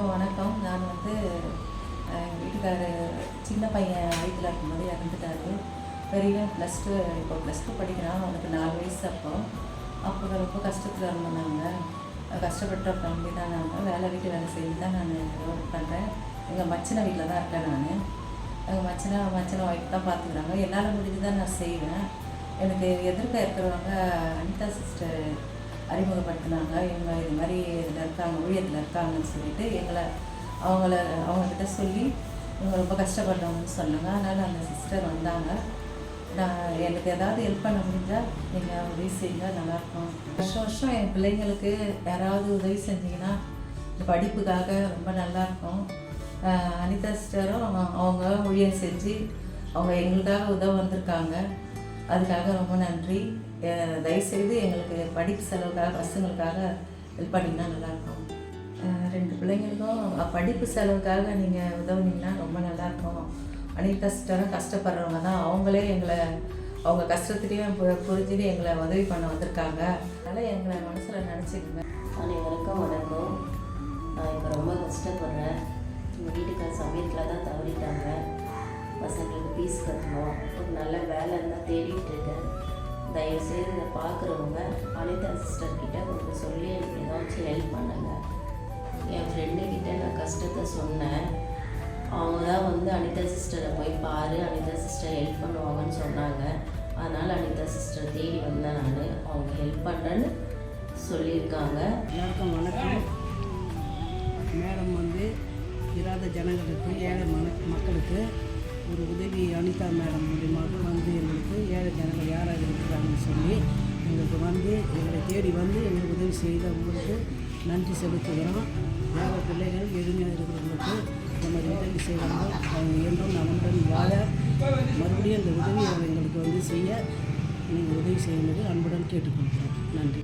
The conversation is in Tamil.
எல்லாருக்கும் வணக்கம். நான் வந்து எங்கள் வீட்டுக்காரர் சின்ன பையன் வயிற்றில் இருக்கும்போது இறந்துட்டாரு. பெரியவன் ப்ளஸ் டூ இப்போ ப்ளஸ் டூ படிக்கிறான். அவனுக்கு நாலு வயசு அப்போ. அப்போ ரொம்ப கஷ்டத்தில் இருந்தோம் நாங்கள் கஷ்டப்பட்ட ஃபேமிலி தான் நாங்கள் வேலை வீட்டு வேலை செய்து தான் நான் ஒர்க் பண்ணுறேன் எங்கள் மச்சின வீட்டில் தான் இருக்கேன் நான். எங்கள் மச்சின மச்சின ஒய்ஃப் தான் பார்த்துக்கிறாங்க என்னால் முடிஞ்சு தான் நான் செய்வேன். எனக்கு எதிர்க்க இருக்கிறவங்க அனிதா சிஸ்டர் அறிமுகப்படுத்தினாங்க. இவங்க இது மாதிரி இதில் இருக்காங்க ஊழியத்தில் இருக்காங்கன்னு சொல்லிட்டு எங்களை அவங்கள அவங்கக்கிட்ட சொல்லி இவங்க ரொம்ப கஷ்டப்படுறவங்கன்னு சொன்னாங்க அதனால் அந்த சிஸ்டர் வந்தாங்க. நான் எனக்கு ஏதாவது ஹெல்ப் பண்ண முடிஞ்சால் நீங்கள் உதவி செய்யுங்க நல்லாயிருக்கும் வருஷம் வருஷம் என் பிள்ளைங்களுக்கு யாராவது உதவி செஞ்சீங்கன்னா படிப்புக்காக ரொம்ப நல்லாயிருக்கும் அனிதா சிஸ்டரும் அவங்க ஊழியம் செஞ்சு அவங்க எங்களுக்காக உதவ வந்திருக்காங்க. அதுக்காக ரொம்ப நன்றி. தயவுசெய்து எங்களுக்கு படிப்பு செலவுக்காக பசங்களுக்காக ஹெல்ப் பண்ணிங்கன்னா நல்லாயிருக்கும். ரெண்டு பிள்ளைங்களுக்கும் படிப்பு செலவுக்காக நீங்கள் உதவுனீங்கன்னா ரொம்ப நல்லாயிருக்கும். அனைத்து கஷ்டம் கஷ்டப்படுறவங்க தான் அவங்களே எங்களை அவங்க கஷ்டத்துலேயும் புரிஞ்சுட்டு எங்களை உதவி பண்ண வந்திருக்காங்க. அதனால் எங்களை மனசில் நினச்சிக்கோங்க. அனைவருக்கும் வணக்கம். நான் இப்போ ரொம்ப கஷ்டப்படுறேன். எங்கள் வீட்டுக்கார சமயத்தில் ஃபீஸ் கட்டணும். ஒரு நல்ல வேலை இருந்தால் தேடிட்டு இருக்கேன் தயவுசெய்து இதை பார்க்குறவங்க அனிதா சிஸ்டர் கிட்ட கொஞ்சம் சொல்லி எனக்கு ஏதாச்சும் ஹெல்ப் பண்ணுங்க. என் ஃப்ரெண்டு கிட்ட நான் கஷ்டத்தை சொன்னேன். அவங்க தான் வந்து அனிதா சிஸ்டரை போய் பாரு அனிதா சிஸ்டர் ஹெல்ப் பண்ணுவாங்கன்னு சொன்னாங்க. அதனால் அனிதா சிஸ்டர் தேடி வந்தேன் நான். அவங்க ஹெல்ப் பண்ணுறேன்னு சொல்லியிருக்காங்க. வணக்கம் வணக்கம். மேடம் வந்து இராத ஜனங்களுக்கு ஏழை மன மக்களுக்கு ஒரு உதவி அனிதா மேடம் மூலியமாக வந்து எங்களுக்கு ஏழை ஜனங்கள் யாராக இருக்கிறாங்கன்னு சொல்லி எங்களுக்கு வந்து எங்களை தேடி வந்து எங்களுக்கு உதவி செய்தவங்களுக்கு நன்றி செலுத்துகிறோம். ஏழை பிள்ளைகள் எளிமையாக இருக்கிறவங்களுக்கு இந்த மாதிரி உதவி செய்வாங்க. அவங்க என்றும் நலமுடன் வாழ. மறுபடியும் அந்த உதவி எங்களுக்கு வந்து செய்ய நீங்கள் உதவி செய்யும்போது அன்புடன் கேட்டுக்கொள்கிறோம். நன்றி.